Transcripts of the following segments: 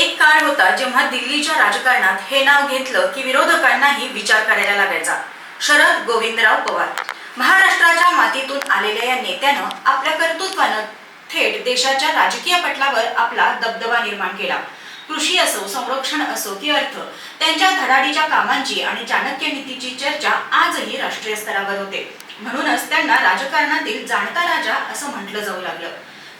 एक काळ होता जेव्हा दिल्लीच्या राजकारणात हे नाव घेतलं की विरोधकांनाही विचार करायला लागायचा. शरद गोविंदराव पवार. महाराष्ट्राच्या मातीतून आलेल्या या नेत्यानं आपल्या कर्तृत्वानं थेट देशाच्या राजकीय पटलावर आपला दबदबा निर्माण केला. कृषी असो संरक्षण असो की अर्थ त्यांच्या धडाडीच्या कामांची आणि चाणक्य नीतीची चर्चा आजही राष्ट्रीय स्तरावर होते. म्हणूनच त्यांना राजकारणातील जाणता राजा असं म्हटलं जाऊ लागलं.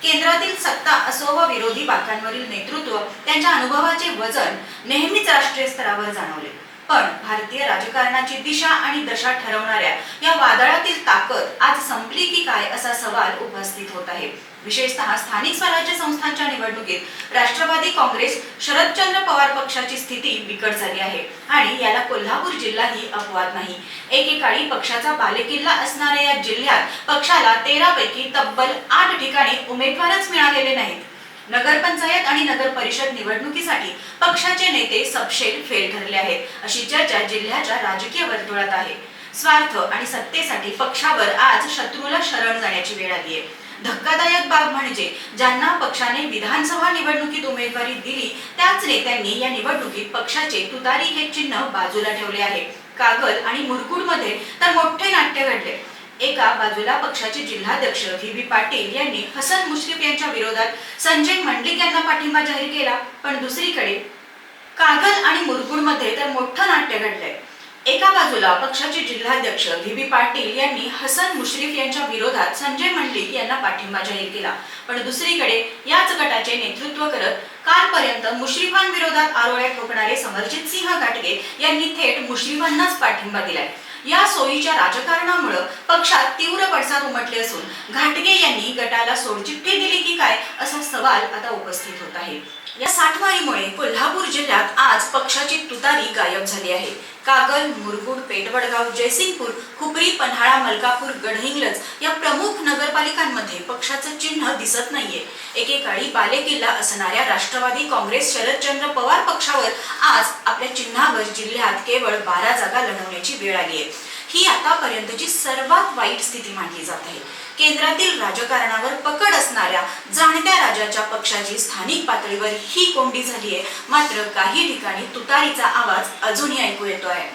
केंद्रातील सत्ता असो व विरोधी बाकांवरील नेतृत्व त्यांच्या अनुभवाचे वजन नेहमीच राष्ट्रीय स्तरावर जाणवले. पण भारतीय राजकारणाची दिशा आणि दशा ठरवणाऱ्या या वादळातील ताकद आज संपली की काय असा सवाल उपस्थित होत आहे. विशेषतः स्थानिक स्वराज्य संस्थांच्या निवडणुकीत राष्ट्रवादी काँग्रेस शरदचंद्र पवार पक्षाची स्थिती बिकट झाली आहे आणि याला कोल्हापूर जिल्हाही अपवाद नाही. एकेकाळी पक्षाचा बालेकिल्ला असणाऱ्या या जिल्ह्यात पक्षाला तेरा पैकी तब्बल आठ ठिकाणी उमेदवारच मिळालेले नाहीत. नगरपंचायत आणि नगर परिषद निवडणुकीसाठी पक्षाचे नेते सबशेल फेल ठरले आहेत. अशी चर्चा जिल्ह्याच्या राजकीय वर्तुळात आहे. स्वार्थ आणि सत्तेसाठी पक्षावर आज शत्रूला शरण जाण्याची वेळ आली आहे धक्कादायक बाब म्हणजे ज्यांना पक्षाने विधानसभा निवडणुकीत उमेदवारी दिली त्याच नेत्यांनी या निवडणुकीत पक्षाचे तुतारी हे चिन्ह बाजूला ठेवले आहे. कागद आणि मुरकुडमध्ये तर मोठे नाट्य घडले. एका बाजूला पक्षाचे जिल्हाध्यक्ष व्ही बी पाटील यांनी हसन मुश्रीफ यांच्या विरोधात संजय मंडलिक यांना पाठिंबा जाहीर केला. पण दुसरीकडे कागल आणि मुरगुडमध्ये तर मोठं नाट्य घडलंय. एका बाजूला पक्षाचे जिल्हाध्यक्ष व्ही बी पाटील यांनी हसन मुश्रीफ यांच्या विरोधात संजय मंडलिक यांना पाठिंबा जाहीर केला. पण दुसरीकडे याच गटाचे नेतृत्व करत कालपर्यंत मुश्रीफांविरोधात आरोळ्या ठोकणारे समरजित सिंह घाटगे यांनी थेट मुश्रीफांनाच पाठिंबा दिलाय. या सोयीच्या राजकारणामुळे पक्षात तीव्र पडसाद उमटले असून घाटगे यांनी गटाला सोडचिठ्ठी दिली की काय असा सवाल आता उपस्थित होत आहे. या साठवारीमुळे कोल्हापूर जिल्ह्यात आज गायब झाली आहे. कागल मुरगुड पेटवडगाव जयसिंगपूर खुपरी पन्हाळा मलकापूर गडहिंग्लज या प्रमुख नगरपालिकांमध्ये पक्षाचं चिन्ह दिसत नाहीये. एकेकाळी बालेकिल्ला असणाऱ्या राष्ट्रवादी काँग्रेस शरदचंद्र पवार पक्षावर आज आपल्या चिन्हावर जिल्ह्यात केवळ बारा जागा लढवण्याची वेळ आली आहे. ही आतापर्यंतची सर्वात वाईट स्थिती मानली जात आहे. केंद्रातील राजकारणावर पक्ष असणाऱ्या जाणत्या राजाच्या पक्षाची स्थानिक पातळीवर ही कोंडी झाली आहे मात्र काही ठिकाणी तुतारीचा आवाज अजूनही ऐकू येतो आहे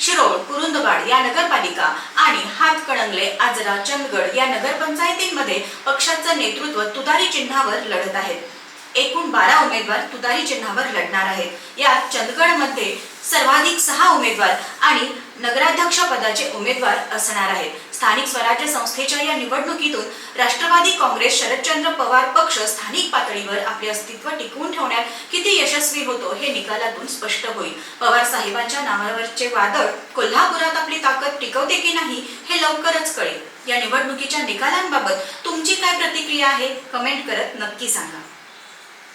शिरोळ कुरुंदवाड या नगरपालिका आणि हातकणंगले आजरा चंदगड या नगरपंचायतींमध्ये पक्षाचं नेतृत्व तुतारी चिन्हावर लढत आहेत एकूण बारा उमेदवार तुतारी चिन्हावर लढणार आहेत. यात चंदगडमध्ये सर्वाधिक सहा उमेदवार आणि नगराध्यक्ष पदाचे उमेदवार असणार आहेत. स्थानिक स्वराज्य संस्थेच्या या निवडणुकीतून राष्ट्रवादी काँग्रेस शरदचंद्र पवार पक्ष स्थानिक पातळीवर आपले अस्तित्व टिकवून ठेवण्यात किती यशस्वी होतो हे निकालातून स्पष्ट होईल. पवार साहेबांच्या नावावरचे वादळ कोल्हापुरात आपली ताकद टिकवते की नाही हे लवकरच कळेल. या निवडणुकीच्या निकालांबाबत तुमची काय प्रतिक्रिया आहे? कमेंट करत नक्की सांगा.